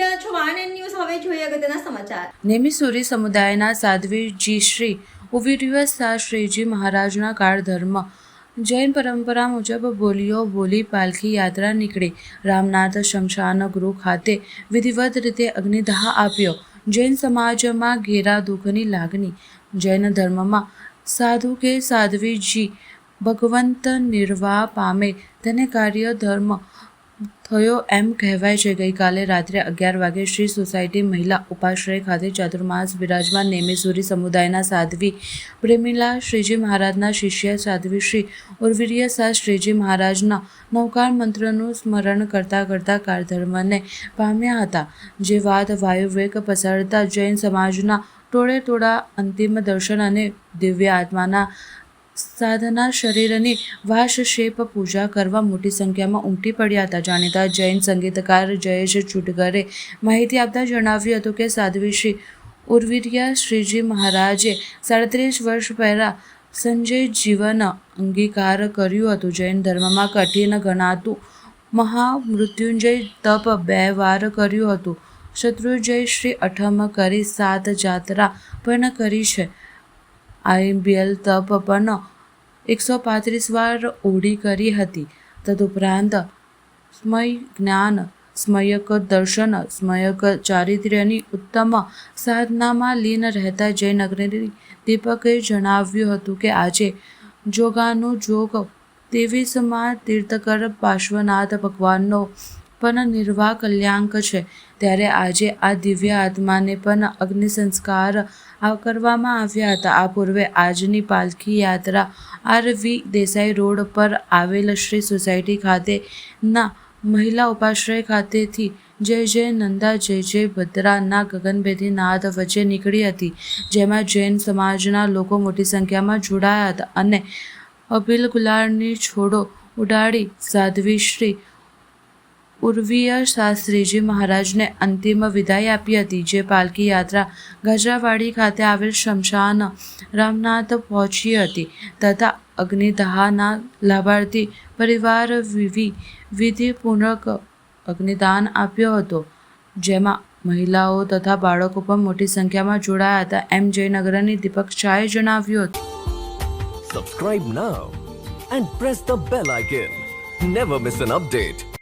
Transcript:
Van and news હવે જોઈએ અગત્યના સમાચાર. નેમિસુરી સમુદાયના સાધ્વીજી શ્રી ઉવીર્ય શ્રીજી મહારાજના કાળધર્મ જૈન પરંપરા મુજબ બોલીઓ બોલી પાલખી યાત્રા નીકળી. રામનાથ શમશાન ગૃહ ખાતે વિધિવત રીતે અગ્નિદાહ આપ્યો. જૈન સમાજમાં ઘેરા દુઃખની લાગણી. જૈન ધર્મમાં સાધુ કે સાધ્વીજી ભગવંત નિર્વાહ પામે તેને કાર્ય ધર્મ થયો એમ કહેવાય છે. ગઈકાલે રાત્રે અગિયાર વાગે શ્રી સોસાયટી મહિલા ઉપાશ્રય ખાતે ચાતુર્માસ બિરાજમાન નેમિસુરી સમુદાયના સાધ્વી પ્રેમીલા શ્રીજી મહારાજના શિષ્ય સાધ્વી શ્રી ઉર્વીર્ય શાહ શ્રીજી મહારાજના નૌકાર મંત્રનું સ્મરણ કરતાં કરતાં કારધર્મને પામ્યા હતા. જે વાત વાયુવેગ પસારતા જૈન સમાજના ટોળે ટોળા અંતિમ દર્શન અને દિવ્ય આત્માના સાધના શરીરની વાશશેપ પૂજા કરવા મોટી સંખ્યામાં ઉમટી પડ્યા હતા. જાણીતા જૈન સંગીતકાર જયેશ ચુટગરે માહિતી આપતા જણાવ્યું હતું કે સાધ્વી શ્રી ઉર્વિરિયા શ્રીજી મહારાજે સાડત્રીસ વર્ષ પહેલાં સંજય જીવન અંગીકાર કર્યું હતું. જૈન ધર્મમાં કઠિન ગણાતું મહામૃત્યુંજય તપ બે વાર કર્યું હતું. શત્રુંજય શ્રી અઠમ કરી સાત જાત્રા પણ કરી છે. આઈબીએલ તપ પણ એકસો પાંત્રીસ વાર ઓઢી કરી હતી. તદુપરાંત સ્મય જ્ઞાન, સ્મયક દર્શન, સ્મયક ચારિત્ર્યની ઉત્તમ સાધનામાં લીન રહેતા જયનગરી દીપકે જણાવ્યું હતું કે આજે જોગાનું જોગ ત્રેવીસમાં તીર્થકર પાર્શ્વનાથ ભગવાનનો પણ નિર્વાહ કલ્યાંક છે. ત્યારે આજે આ દિવ્ય આત્માને પણ અગ્નિ સંસ્કાર કરવામાં આવ્યા હતા. આ પૂર્વે આજની પાલખી યાત્રા આરવી દેસાઈ રોડ પર આવેલ શ્રી સોસાયટી ખાતેના મહિલા ઉપાશ્રય ખાતેથી જય જય નંદા, જય જય ભદ્રાના ગગનભેદી નાદ વચ્ચે નીકળી હતી, જેમાં જૈન સમાજના લોકો મોટી સંખ્યામાં જોડાયા હતા અને અભિલ ગુલાળની છોડો ઉડાડી સાધ્વી શ્રી ઉર્વીય શાસ્ત્રીજી મહારાજને અંતિમ વિદાય આપી હતી, જે પાલકી યાત્રા ગજરાવાડી ખાતે આવેલ શમશાન રામનાથ પહોંચી હતી તથા અગ્નિદાહના લાભાર્થી પરિવાર વિવિ, વિધિપૂર્વક અગ્નિદાન આપ્યો હતો, જેમાં મહિલાઓ તથા બાળકો પણ મોટી સંખ્યામાં જોડાયા હતા, એમ જયનગરની દીપક શાહે જણાવ્યું હતું subscribe now and press the bell icon never miss an update.